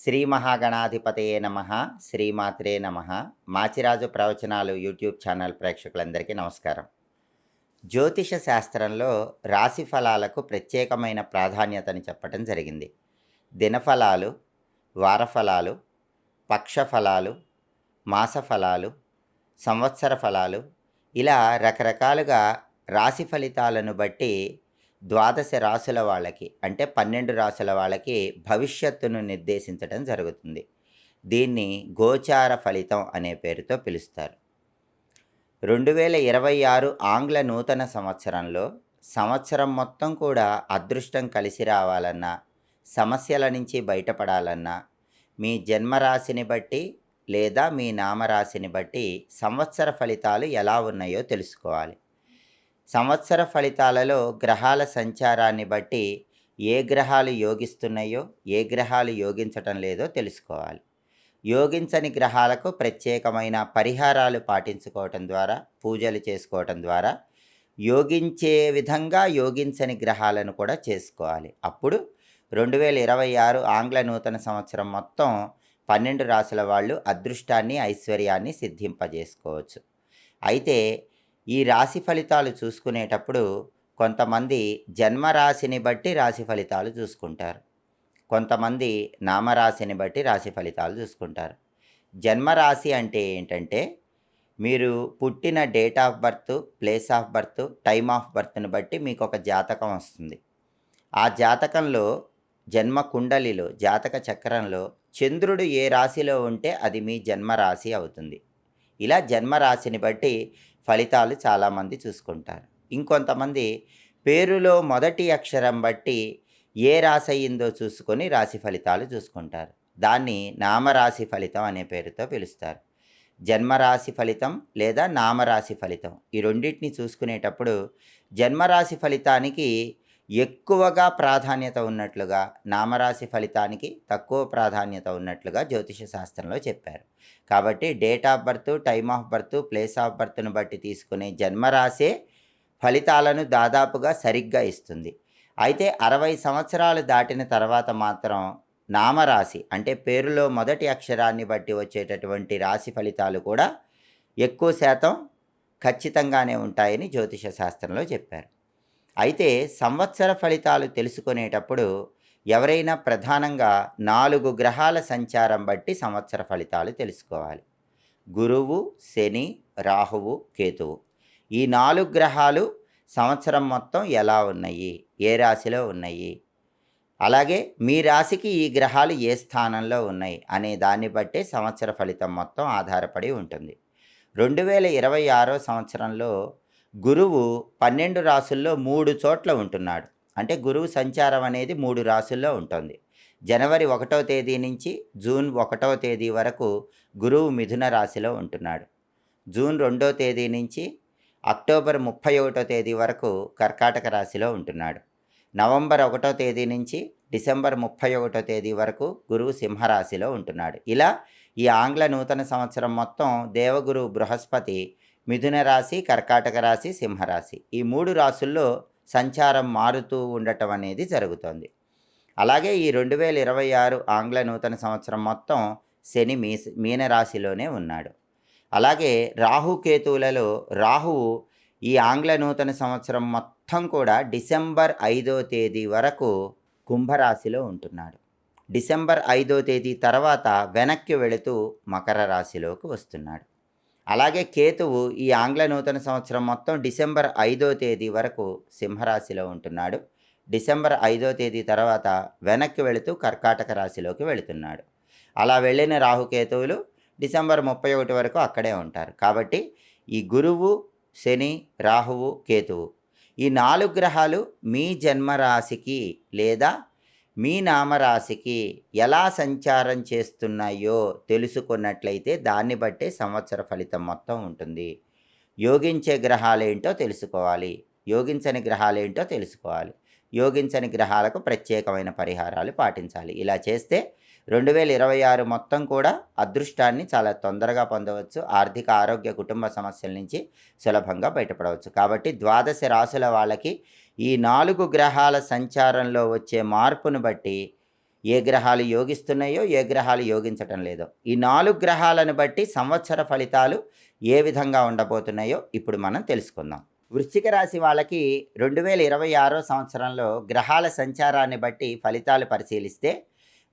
శ్రీ మహాగణాధిపతయే నమ శ్రీమాత్రే నమ. మాచిరాజు ప్రవచనాలు యూట్యూబ్ ఛానల్ ప్రేక్షకులందరికీ నమస్కారం. జ్యోతిష శాస్త్రంలో రాశి ఫలాలకు ప్రత్యేకమైన ప్రాధాన్యతని చెప్పడం జరిగింది. దినఫలాలు వారఫలాలు పక్షఫలాలు మాసఫలాలు సంవత్సర ఫలాలు ఇలా రకరకాలుగా రాశి ఫలితాలను బట్టి ద్వాదశ రాసుల వాళ్ళకి అంటే పన్నెండు రాసుల వాళ్ళకి భవిష్యత్తును నిర్దేశించడం జరుగుతుంది. దీన్ని గోచార ఫలితం అనే పేరుతో పిలుస్తారు. రెండు వేల ఇరవై ఆరు ఆంగ్ల నూతన సంవత్సరంలో సంవత్సరం మొత్తం కూడా అదృష్టం కలిసి రావాలన్నా సమస్యల నుంచి బయటపడాలన్నా మీ జన్మరాశిని బట్టి లేదా మీ నామరాశిని బట్టి సంవత్సర ఫలితాలు ఎలా ఉన్నాయో తెలుసుకోవాలి. సంవత్సర ఫలితాలలో గ్రహాల సంచారాన్ని బట్టి ఏ గ్రహాలు యోగిస్తున్నాయో ఏ గ్రహాలు యోగించటం లేదో తెలుసుకోవాలి. యోగించని గ్రహాలకు ప్రత్యేకమైన పరిహారాలు పాటించుకోవటం ద్వారా పూజలు చేసుకోవటం ద్వారా యోగించే విధంగా యోగించని గ్రహాలను కూడా చేసుకోవాలి. అప్పుడు రెండు వేల ఇరవై ఆరు ఆంగ్ల నూతన సంవత్సరం మొత్తం పన్నెండు రాసుల వాళ్ళు అదృష్టాన్ని ఐశ్వర్యాన్ని సిద్ధింపజేసుకోవచ్చు. అయితే ఈ రాశి ఫలితాలు చూసుకునేటప్పుడు కొంతమంది జన్మరాశిని బట్టి రాశి ఫలితాలు చూసుకుంటారు. కొంతమంది నామరాశిని బట్టి రాశి ఫలితాలు చూసుకుంటారు. జన్మరాశి అంటే ఏంటంటే మీరు పుట్టిన date of birth place of birth time of బర్త్ని బట్టి మీకు ఒక జాతకం వస్తుంది. ఆ జాతకంలో జన్మ కుండలిలో జాతక చక్రంలో చంద్రుడు ఏ రాశిలో ఉంటే అది మీ జన్మరాశి అవుతుంది. ఇలా జన్మరాశిని బట్టి ఫలితాలు చాలామంది చూసుకుంటారు. ఇంకొంతమంది పేరులో మొదటి అక్షరం బట్టి ఏ రాశి అయ్యిందో చూసుకొని రాశి ఫలితాలు చూసుకుంటారు. దాన్ని నామరాశి ఫలితం అనే పేరుతో పిలుస్తారు. జన్మరాశి ఫలితం లేదా నామరాశి ఫలితం ఈ రెండింటిని చూసుకునేటప్పుడు జన్మరాశి ఫలితానికి ఎక్కువగా ప్రాధాన్యత ఉన్నట్లుగా నామరాశి ఫలితానికి తక్కువ ప్రాధాన్యత ఉన్నట్లుగా జ్యోతిష శాస్త్రంలో చెప్పారు. కాబట్టి date of birth time of birth place of బర్త్ను బట్టి తీసుకునే జన్మరాశే ఫలితాలను దాదాపుగా సరిగ్గా ఇస్తుంది. అయితే అరవై సంవత్సరాలు దాటిన తర్వాత మాత్రం నామరాశి అంటే పేరులో మొదటి అక్షరాన్ని బట్టి వచ్చేటటువంటి రాశి ఫలితాలు కూడా ఎక్కువ శాతం ఖచ్చితంగానే ఉంటాయని జ్యోతిష శాస్త్రంలో చెప్పారు. అయితే సంవత్సర ఫలితాలు తెలుసుకునేటప్పుడు ఎవరైనా ప్రధానంగా నాలుగు గ్రహాల సంచారం బట్టి సంవత్సర ఫలితాలు తెలుసుకోవాలి. గురువు శని రాహువు కేతువు. ఈ నాలుగు గ్రహాలు సంవత్సరం మొత్తం ఎలా ఉన్నాయి? ఏ రాశిలో ఉన్నాయి? అలాగే మీ రాశికి ఈ గ్రహాలు ఏ స్థానంలో ఉన్నాయి? అనే దాన్ని బట్టే సంవత్సర ఫలితం మొత్తం ఆధారపడి ఉంటుంది. రెండు వేల ఇరవై ఆరో సంవత్సరంలో గురువు పన్నెండు రాసుల్లో మూడు చోట్ల ఉంటున్నాడు. అంటే గురువు సంచారం అనేది మూడు రాసుల్లో ఉంటుంది. జనవరి ఒకటో తేదీ నుంచి జూన్ ఒకటో తేదీ వరకు గురువు మిథున రాశిలో ఉంటున్నాడు. జూన్ రెండో తేదీ నుంచి అక్టోబర్ ముప్పై ఒకటో తేదీ వరకు కర్కాటక రాశిలో ఉంటున్నాడు. నవంబర్ ఒకటో తేదీ నుంచి డిసెంబర్ ముప్పై ఒకటో తేదీ వరకు గురువు సింహరాశిలో ఉంటున్నాడు. ఇలా ఈ ఆంగ్ల నూతన సంవత్సరం మొత్తం దేవగురు బృహస్పతి మిథున రాశి కర్కాటక రాశి సింహరాశి ఈ మూడు రాశుల్లో సంచారం మారుతూ ఉండటం అనేది జరుగుతోంది. అలాగే ఈ రెండు వేల ఇరవై ఆరు ఆంగ్ల నూతన సంవత్సరం మొత్తం శని మీ మీనరాశిలోనే ఉన్నాడు. అలాగే రాహుకేతువులలో రాహువు ఈ ఆంగ్ల నూతన సంవత్సరం మొత్తం కూడా డిసెంబర్ ఐదో తేదీ వరకు కుంభరాశిలో ఉంటున్నాడు. డిసెంబర్ ఐదో తేదీ తర్వాత వెనక్కి వెళుతూ మకర రాశిలోకి వస్తున్నాడు. అలాగే కేతువు ఈ ఆంగ్ల నూతన సంవత్సరం మొత్తం డిసెంబర్ ఐదో తేదీ వరకు సింహరాశిలో ఉంటున్నాడు. డిసెంబర్ ఐదో తేదీ తర్వాత వెనక్కి వెళుతూ కర్కాటక రాశిలోకి వెళుతున్నాడు. అలా వెళ్ళిన రాహుకేతువులు డిసెంబర్ ముప్పై ఒకటి వరకు అక్కడే ఉంటారు. కాబట్టి ఈ గురువు శని రాహువు కేతువు ఈ నాలుగు గ్రహాలు మీ జన్మరాశికి లేదా మీ నామరాశికి ఎలా సంచారం చేస్తున్నాయో తెలుసుకున్నట్లయితే దాన్ని బట్టే సంవత్సర ఫలితం మొత్తం ఉంటుంది. యోగించే గ్రహాలేంటో తెలుసుకోవాలి. యోగించని గ్రహాలేంటో తెలుసుకోవాలి. యోగించని గ్రహాలకు ప్రత్యేకమైన పరిహారాలు పాటించాలి. ఇలా చేస్తే రెండు వేల ఇరవై ఆరు మొత్తం కూడా అదృష్టాన్ని చాలా తొందరగా పొందవచ్చు. ఆర్థిక ఆరోగ్య కుటుంబ సమస్యల నుంచి సులభంగా బయటపడవచ్చు. కాబట్టి ద్వాదశ రాసుల వాళ్ళకి ఈ నాలుగు గ్రహాల సంచారంలో వచ్చే మార్పును బట్టి ఏ గ్రహాలు యోగిస్తున్నాయో ఏ గ్రహాలు యోగించటం లేదో. ఈ నాలుగు గ్రహాలను బట్టి సంవత్సర ఫలితాలు ఏ విధంగా ఉండబోతున్నాయో ఇప్పుడు మనం తెలుసుకుందాం. వృశ్చిక రాశి వాళ్ళకి రెండు వేల ఇరవై ఆరో సంవత్సరంలో గ్రహాల సంచారాన్ని బట్టి ఫలితాలు పరిశీలిస్తే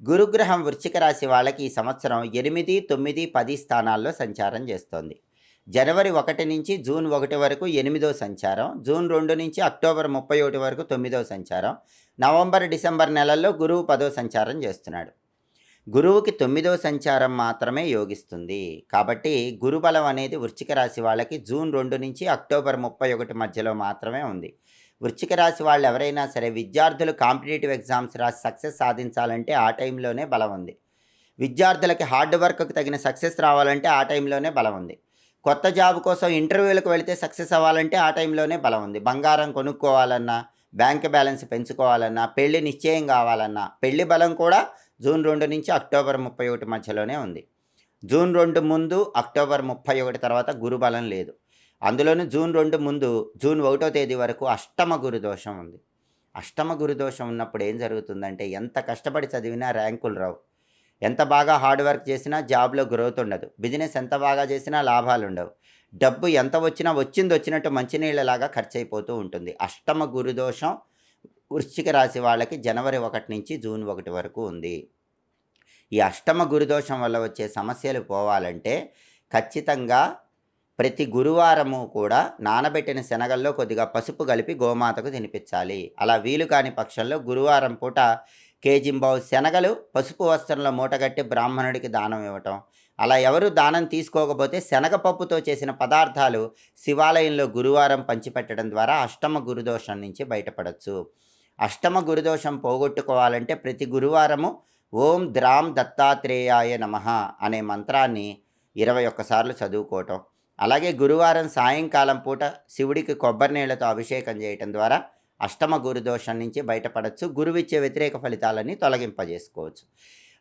గురుగ్రహం వృశ్చిక రాశి వాళ్ళకి ఈ సంవత్సరం ఎనిమిది తొమ్మిది పది స్థానాల్లో సంచారం చేస్తోంది. జనవరి ఒకటి నుంచి జూన్ ఒకటి వరకు ఎనిమిదో సంచారం జూన్ రెండు నుంచి అక్టోబర్ ముప్పై ఒకటి వరకు తొమ్మిదో సంచారం నవంబర్ డిసెంబర్ నెలల్లో గురువు పదో సంచారం చేస్తున్నాడు. గురువుకి తొమ్మిదో సంచారం మాత్రమే యోగిస్తుంది. కాబట్టి గురుబలం అనేది వృశ్చిక రాశి వాళ్ళకి జూన్ రెండు నుంచి అక్టోబర్ ముప్పై ఒకటి మధ్యలో మాత్రమే ఉంది. వృశ్చిక రాశి వాళ్ళు ఎవరైనా సరే విద్యార్థులు కాంపిటేటివ్ ఎగ్జామ్స్ రాసి సక్సెస్ సాధించాలంటే ఆ టైంలోనే బలం ఉంది. విద్యార్థులకి హార్డ్ వర్క్కి తగిన సక్సెస్ రావాలంటే ఆ టైంలోనే బలం ఉంది. కొత్త జాబ్ కోసం ఇంటర్వ్యూలకు వెళితే సక్సెస్ అవ్వాలంటే ఆ టైంలోనే బలం ఉంది. బంగారం కొనుక్కోవాలన్నా బ్యాంక్ బ్యాలెన్స్ పెంచుకోవాలన్నా పెళ్ళి నిశ్చయం కావాలన్నా పెళ్ళి బలం కూడా జూన్ రెండు నుంచి అక్టోబర్ ముప్పై ఒకటి మధ్యలోనే ఉంది. జూన్ రెండు ముందు అక్టోబర్ ముప్పై ఒకటి తర్వాత గురు బలం లేదు. అందులోనూ జూన్ రెండు ముందు జూన్ ఒకటో తేదీ వరకు అష్టమ గురుదోషం ఉంది. అష్టమ గురుదోషం ఉన్నప్పుడు ఏం జరుగుతుందంటే ఎంత కష్టపడి చదివినా ర్యాంకులు రావు. ఎంత బాగా హార్డ్ వర్క్ చేసినా జాబ్లో గ్రోత్ ఉండదు. బిజినెస్ ఎంత బాగా చేసినా లాభాలు ఉండవు. డబ్బు ఎంత వచ్చినా వచ్చింది వచ్చినట్టు మంచినీళ్ళలాగా ఖర్చు అయిపోతూ ఉంటుంది. అష్టమ గురుదోషం వృశ్చిక రాశి వాళ్ళకి జనవరి ఒకటి నుంచి జూన్ ఒకటి వరకు ఉంది. ఈ అష్టమ గురుదోషం వల్ల వచ్చే సమస్యలు పోవాలంటే ఖచ్చితంగా ప్రతి గురువారము కూడా నానబెట్టిన శనగల్లో కొద్దిగా పసుపు కలిపి గోమాతకు తినిపించాలి. అలా వీలు కాని పక్షంలో గురువారం పూట కేజింబావు శనగలు పసుపు వస్త్రంలో మూటగట్టి బ్రాహ్మణుడికి దానం ఇవ్వటం. అలా ఎవరు దానం తీసుకోకపోతే శనగపప్పుతో చేసిన పదార్థాలు శివాలయంలో గురువారం పంచిపెట్టడం ద్వారా అష్టమ గురుదోషం నుంచి బయటపడవచ్చు అష్టమ గురుదోషం పోగొట్టుకోవాలంటే ప్రతి గురువారము ఓం ద్రాం దత్తాత్రేయాయ నమ అనే మంత్రాన్ని ఇరవై ఒక్కసార్లు చదువుకోవటం. అలాగే గురువారం సాయంకాలం పూట శివుడికి కొబ్బరి నీళ్ళతో అభిషేకం చేయటం ద్వారా అష్టమ గురుదోషం నుంచి బయటపడవచ్చు గురువిచ్చే వ్యతిరేక ఫలితాలని తొలగింపజేసుకోవచ్చు.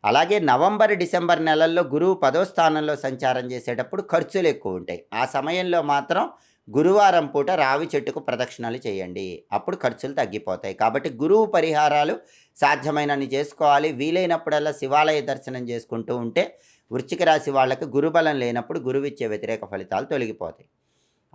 అలాగే నవంబర్ డిసెంబర్ నెలల్లో గురువు పదో స్థానంలో సంచారం చేసేటప్పుడు ఖర్చులు ఎక్కువ ఉంటాయి. ఆ సమయంలో మాత్రం గురువారం పూట రావి చెట్టుకు ప్రదక్షిణలు చేయండి. అప్పుడు ఖర్చులు తగ్గిపోతాయి. కాబట్టి గురువు పరిహారాలు సాధ్యమైనన్ని చేసుకోవాలి. వీలైనప్పుడల్లా శివాలయ దర్శనం చేసుకుంటూ ఉంటే వృశ్చిక రాశి వాళ్ళకి గురుబలం లేనప్పుడు గురువిచ్చే వ్యతిరేక ఫలితాలు తొలగిపోతాయి.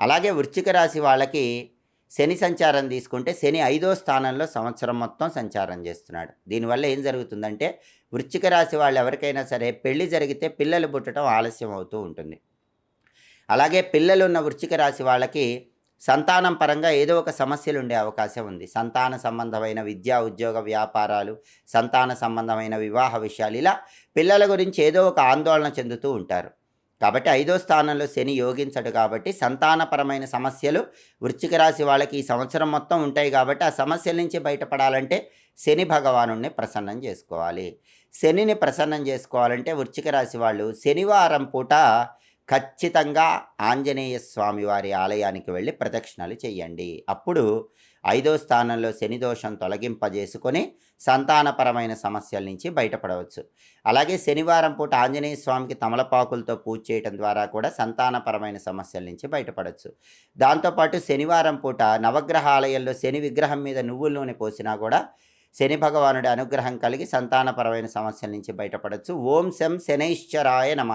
అలాగే వృశ్చిక రాశి వాళ్ళకి శని సంచారం తీసుకుంటే శని ఐదో స్థానంలో సంవత్సరం మొత్తం సంచారం చేస్తున్నాడు. దీనివల్ల ఏం జరుగుతుందంటే వృశ్చిక రాశి వాళ్ళు ఎవరికైనా సరే పెళ్ళి జరిగితే పిల్లలు పుట్టడం ఆలస్యం అవుతూ ఉంటుంది. అలాగే పిల్లలు ఉన్న వృశ్చిక రాశి వాళ్ళకి సంతానం పరంగా ఏదో ఒక సమస్యలు ఉండే అవకాశం ఉంది. సంతాన సంబంధమైన విద్యా ఉద్యోగ వ్యాపారాలు సంతాన సంబంధమైన వివాహ విషయాలు ఇలా పిల్లల గురించి ఏదో ఒక ఆందోళన చెందుతూ ఉంటారు. కాబట్టి ఐదో స్థానంలో శని యోగించడు కాబట్టి సంతానపరమైన సమస్యలు వృశ్చిక రాశి వాళ్ళకి ఈ సంవత్సరం మొత్తం ఉంటాయి కాబట్టి ఆ సమస్యల నుంచి బయటపడాలంటే శని భగవాను ప్రసన్నం చేసుకోవాలి. శనిని ప్రసన్నం చేసుకోవాలంటే వృశ్చిక రాశి వాళ్ళు శనివారం పూట ఖచ్చితంగా ఆంజనేయ స్వామి వారి ఆలయానికి వెళ్ళి ప్రదక్షిణలు చేయండి. అప్పుడు ఐదో స్థానంలో శని దోషం తొలగింపజేసుకొని సంతానపరమైన సమస్యల నుంచి బయటపడవచ్చు. అలాగే శనివారం పూట ఆంజనేయ స్వామికి తమలపాకులతో పూజ చేయటం ద్వారా కూడా సంతానపరమైన సమస్యల నుంచి బయటపడవచ్చు. దాంతోపాటు శనివారం పూట నవగ్రహ ఆలయంలో శని విగ్రహం మీద నువ్వుల నూనె పోసినా కూడా శని భగవానుడి అనుగ్రహం కలిగి సంతానపరమైన సమస్యల నుంచి బయటపడవచ్చు. ఓం శం శనైశ్చరాయ నమ.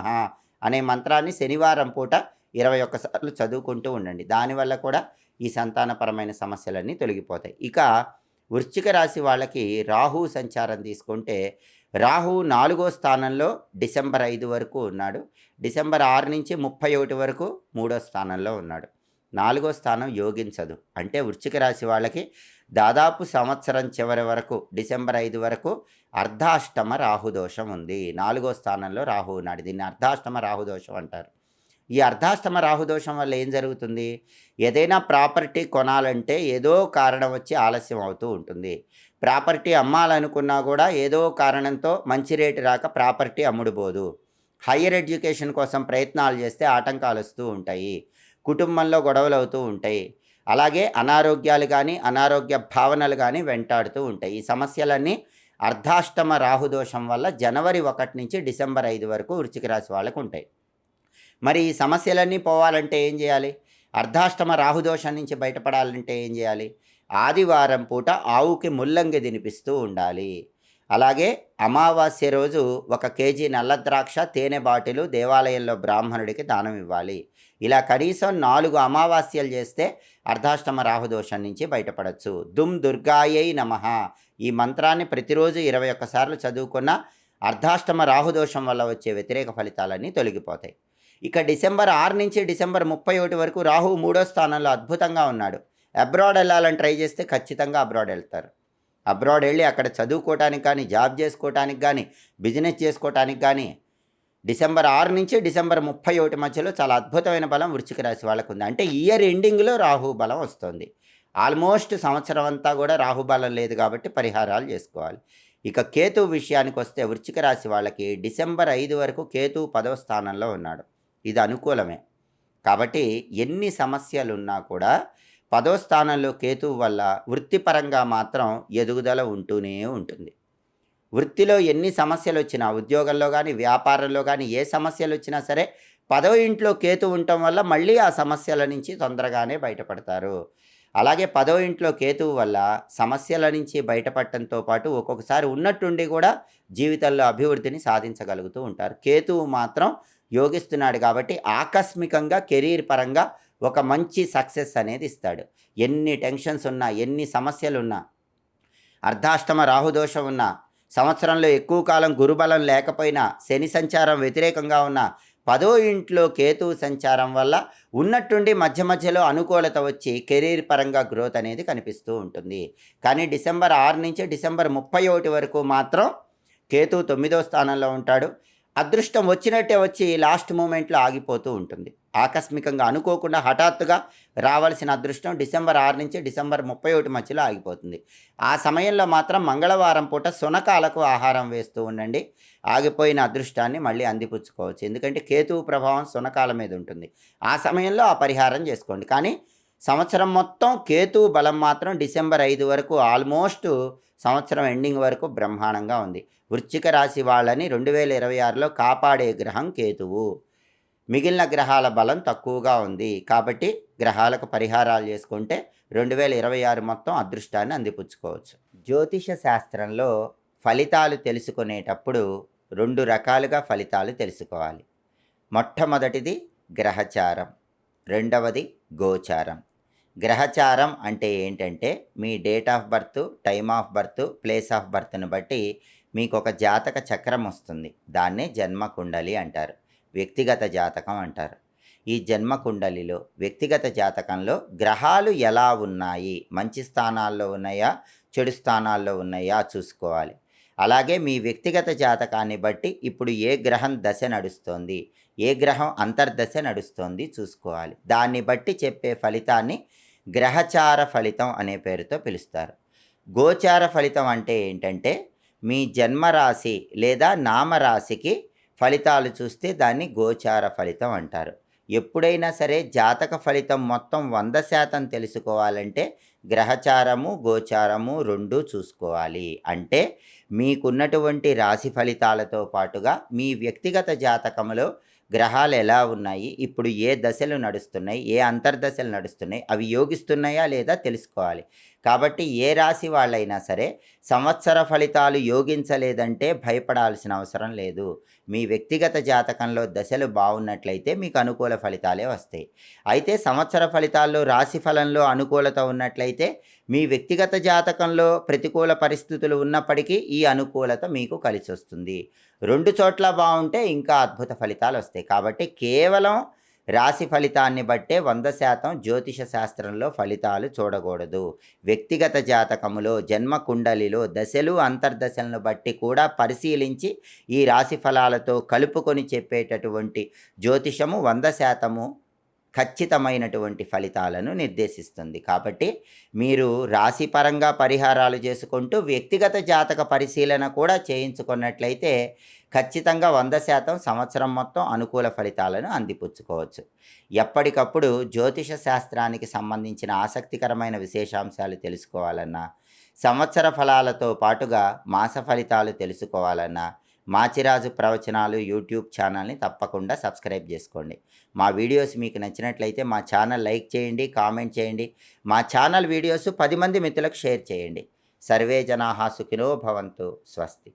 అనే మంత్రాన్ని శనివారం పూట ఇరవై ఒక్కసార్లు చదువుకుంటూ ఉండండి. దానివల్ల కూడా ఈ సంతానపరమైన సమస్యలన్నీ తొలగిపోతాయి. ఇక వృశ్చిక రాశి వాళ్ళకి రాహు సంచారం తీసుకుంటే రాహు నాలుగో స్థానంలో డిసెంబర్ ఐదు వరకు ఉన్నాడు. డిసెంబర్ ఆరు నుంచి ముప్పై ఒకటి వరకు మూడో స్థానంలో ఉన్నాడు. నాలుగో స్థానం యోగించదు. అంటే వృశ్చిక రాశి వాళ్ళకి దాదాపు సంవత్సరం చివరి వరకు డిసెంబర్ ఐదు వరకు అర్ధాష్టమ రాహుదోషం ఉంది. నాలుగో స్థానంలో రాహు ఉన్నాడు. దీన్ని అర్ధాష్టమ రాహుదోషం అంటారు. ఈ అర్ధాష్టమ రాహుదోషం వల్ల ఏం జరుగుతుంది? ఏదైనా ప్రాపర్టీ కొనాలంటే ఏదో కారణం వచ్చి ఆలస్యం అవుతూ ఉంటుంది. ప్రాపర్టీ అమ్మాలనుకున్నా కూడా ఏదో కారణంతో మంచి రేటు రాక ప్రాపర్టీ అమ్ముడుపోదు. హయ్యర్ ఎడ్యుకేషన్ కోసం ప్రయత్నాలు చేస్తే ఆటంకాలు వస్తూ ఉంటాయి. కుటుంబంలో గొడవలు అవుతూ ఉంటాయి. అలాగే అనారోగ్యాలు కానీ అనారోగ్య భావనలు కానీ వెంటాడుతూ ఉంటాయి. ఈ సమస్యలన్నీ అర్ధాష్టమ రాహుదోషం వల్ల జనవరి ఒకటి నుంచి డిసెంబర్ ఐదు వరకు వృచ్చిక రాశి వాళ్ళకు ఉంటాయి. మరి ఈ సమస్యలన్నీ పోవాలంటే ఏం చేయాలి? అర్ధాష్టమ రాహుదోషం నుంచి బయటపడాలంటే ఏం చేయాలి? ఆదివారం పూట ఆవుకి ముల్లంగి తినిపిస్తూ ఉండాలి. అలాగే అమావాస్య రోజు ఒక కేజీ నల్ల ద్రాక్ష తేనె బాటిలు దేవాలయంలో బ్రాహ్మణుడికి దానం ఇవ్వాలి. ఇలా కనీసం నాలుగు అమావాస్యలు చేస్తే అర్ధాష్టమ రాహుదోషం నుంచి బయటపడచ్చు. దుమ్ దుర్గాయై నమ. ఈ మంత్రాన్ని ప్రతిరోజు ఇరవై ఒక్కసార్లు చదువుకున్న అర్ధాష్టమ రాహుదోషం వల్ల వచ్చే వ్యతిరేక ఫలితాలన్నీ తొలగిపోతాయి. ఇక డిసెంబర్ ఆరు నుంచి డిసెంబర్ ముప్పై ఒకటి వరకు రాహు మూడో స్థానంలో అద్భుతంగా ఉన్నాడు. అబ్రాడ్ వెళ్ళాలని ట్రై చేస్తే ఖచ్చితంగా అబ్రాడ్ వెళ్తారు. అబ్రాడ్ వెళ్ళి అక్కడ చదువుకోవటానికి కానీ జాబ్ చేసుకోవటానికి కానీ బిజినెస్ చేసుకోవటానికి కానీ డిసెంబర్ ఆరు నుంచి డిసెంబర్ ముప్పై ఒకటి మధ్యలో చాలా అద్భుతమైన బలం వృశ్చిక రాశి వాళ్ళకు ఉంది అంటే ఇయర్ ఎండింగ్లో రాహు బలం వస్తుంది. ఆల్మోస్ట్ సంవత్సరం అంతా కూడా రాహు బలం లేదు కాబట్టి పరిహారాలు చేసుకోవాలి. ఇక కేతు విషయానికి వస్తే వృశ్చిక రాశి వాళ్ళకి డిసెంబర్ ఐదు వరకు కేతు పదవ స్థానంలో ఉన్నాడు. ఇది అనుకూలమే. కాబట్టి ఎన్ని సమస్యలు ఉన్నా కూడా పదో స్థానంలో కేతువు వల్ల వృత్తిపరంగా మాత్రం ఎదుగుదల ఉంటూనే ఉంటుంది. వృత్తిలో ఎన్ని సమస్యలు వచ్చినా ఉద్యోగంలో కానీ వ్యాపారంలో కానీ ఏ సమస్యలు వచ్చినా సరే పదవ ఇంట్లో కేతు ఉండటం వల్ల మళ్ళీ ఆ సమస్యల నుంచి తొందరగానే బయటపడతారు. అలాగే పదవ ఇంట్లో కేతువు వల్ల సమస్యల నుంచి బయటపడటంతో పాటు ఒక్కొక్కసారి ఉన్నట్టుండి కూడా జీవితంలో అభివృద్ధిని సాధించగలుగుతూ ఉంటారు. కేతువు మాత్రం యోగిస్తున్నాడు కాబట్టి ఆకస్మికంగా కెరీర్ పరంగా ఒక మంచి సక్సెస్ అనేది ఇస్తాడు. ఎన్ని టెన్షన్స్ ఉన్నా ఎన్ని సమస్యలు ఉన్నా అర్ధాష్టమ రాహుదోషం ఉన్నా సంవత్సరంలో ఎక్కువ కాలం గురుబలం లేకపోయినా శని సంచారం వ్యతిరేకంగా ఉన్న పదో ఇంట్లో కేతువు సంచారం వల్ల ఉన్నట్టుండి మధ్య మధ్యలో అనుకూలత వచ్చి కెరీర్ పరంగా గ్రోత్ అనేది కనిపిస్తూ ఉంటుంది. కానీ డిసెంబర్ ఆరు నుంచి డిసెంబర్ ముప్పై ఒకటి వరకు మాత్రం కేతువు తొమ్మిదో స్థానంలో ఉంటాడు. అదృష్టం వచ్చినట్టే వచ్చి లాస్ట్ మూమెంట్లో ఆగిపోతూ ఉంటుంది. ఆకస్మికంగా అనుకోకుండా హఠాత్తుగా రావాల్సిన అదృష్టం డిసెంబర్ ఆరు నుంచి డిసెంబర్ ముప్పై ఒకటి మధ్యలో ఆగిపోతుంది. ఆ సమయంలో మాత్రం మంగళవారం పూట సునకాలకు ఆహారం వేస్తూ ఉండండి. ఆగిపోయిన అదృష్టాన్ని మళ్ళీ అందిపుచ్చుకోవచ్చు. ఎందుకంటే కేతువు ప్రభావం సునకాల మీద ఉంటుంది. ఆ సమయంలో ఆ పరిహారం చేసుకోండి. కానీ సంవత్సరం మొత్తం కేతువు బలం మాత్రం డిసెంబర్ ఐదు వరకు ఆల్మోస్ట్ సంవత్సరం ఎండింగ్ వరకు బ్రహ్మాండంగా ఉంది. వృశ్చిక రాశి వాళ్ళని రెండు వేల ఇరవై ఆరులో కాపాడే గ్రహం కేతువు. మిగిలిన గ్రహాల బలం తక్కువగా ఉంది. కాబట్టి గ్రహాలకు పరిహారాలు చేసుకుంటే రెండు వేల ఇరవై ఆరు మొత్తం అదృష్టాన్ని అందిపుచ్చుకోవచ్చు. జ్యోతిష శాస్త్రంలో ఫలితాలు తెలుసుకునేటప్పుడు రెండు రకాలుగా ఫలితాలు తెలుసుకోవాలి. మొట్టమొదటిది గ్రహచారం. రెండవది గోచారం. గ్రహచారం అంటే ఏంటంటే మీ date of birth time of birth place of బర్త్ను బట్టి మీకు ఒక జాతక చక్రం వస్తుంది. దాన్నే జన్మ కుండలి అంటారు. వ్యక్తిగత జాతకం అంటారు. ఈ జన్మ కుండలిలో వ్యక్తిగత జాతకంలో గ్రహాలు ఎలా ఉన్నాయి? మంచి స్థానాల్లో ఉన్నాయా? చెడు స్థానాల్లో ఉన్నాయా? చూసుకోవాలి. అలాగే మీ వ్యక్తిగత జాతకాన్ని బట్టి ఇప్పుడు ఏ గ్రహం దశ నడుస్తోంది? ఏ గ్రహం అంతర్దశ నడుస్తోంది? చూసుకోవాలి. దాన్ని బట్టి చెప్పే ఫలితాన్ని గ్రహచార ఫలితం అనే పేరుతో పిలుస్తారు. గోచార ఫలితం అంటే ఏంటంటే మీ జన్మరాశి లేదా నామరాశికి ఫలితాలు చూస్తే దాన్ని గోచార ఫలితం అంటారు. ఎప్పుడైనా సరే జాతక ఫలితం మొత్తం వంద శాతం తెలుసుకోవాలంటే గ్రహచారము గోచారము రెండు చూసుకోవాలి. అంటే మీకున్నటువంటి రాశి ఫలితాలతో పాటుగా మీ వ్యక్తిగత జాతకంలో గ్రహాలు ఎలా ఉన్నాయి? ఇప్పుడు ఏ దశలు నడుస్తున్నాయి? ఏ అంతర్దశలు నడుస్తున్నాయి? అవి యోగిస్తున్నాయా లేదా తెలుసుకోవాలి. కాబట్టి ఏ రాశి వాళ్ళైనా సరే సంవత్సర ఫలితాలు యోగించలేదంటే భయపడాల్సిన అవసరం లేదు. మీ వ్యక్తిగత జాతకంలో దశలు బాగున్నట్లయితే మీకు అనుకూల ఫలితాలే వస్తాయి. అయితే సంవత్సర ఫలితాల్లో రాశి ఫలంలో అనుకూలత ఉన్నట్లయితే మీ వ్యక్తిగత జాతకంలో ప్రతికూల పరిస్థితులు ఉన్నప్పటికీ ఈ అనుకూలత మీకు కలిసి వస్తుంది రెండు చోట్ల బాగుంటే ఇంకా అద్భుత ఫలితాలు వస్తాయి. కాబట్టి కేవలం రాశి ఫలితాన్ని బట్టే వంద శాతం జ్యోతిష శాస్త్రంలో ఫలితాలు చూడకూడదు. వ్యక్తిగత జాతకములో జన్మ కుండలిలో దశలు అంతర్దశలను బట్టి కూడా పరిశీలించి ఈ రాశి ఫలాలతో కలుపుకొని చెప్పేటటువంటి జ్యోతిషము వంద శాతము ఖచ్చితమైనటువంటి ఫలితాలను నిర్దేశిస్తుంది. కాబట్టి మీరు రాశిపరంగా పరిహారాలు చేసుకుంటూ వ్యక్తిగత జాతక పరిశీలన కూడా చేయించుకున్నట్లయితే ఖచ్చితంగా వంద శాతం సంవత్సరం మొత్తం అనుకూల ఫలితాలను అందిపుచ్చుకోవచ్చు. ఎప్పటికప్పుడు జ్యోతిష శాస్త్రానికి సంబంధించిన ఆసక్తికరమైన విశేషాంశాలు తెలుసుకోవాలన్నా సంవత్సర ఫలాలతో పాటుగా మాస ఫలితాలు తెలుసుకోవాలన్నా మాచిరాజు ప్రవచనాలు యూట్యూబ్ ఛానల్ని తప్పకుండా సబ్స్క్రైబ్ చేసుకోండి. మా వీడియోస్ మీకు నచ్చినట్లయితే మా ఛానల్ లైక్ చేయండి కామెంట్ చేయండి. మా ఛానల్ వీడియోస్ పది మంది మిత్రులకు షేర్ చేయండి. సర్వే జనా సుఖినో భవంతు. స్వస్తి.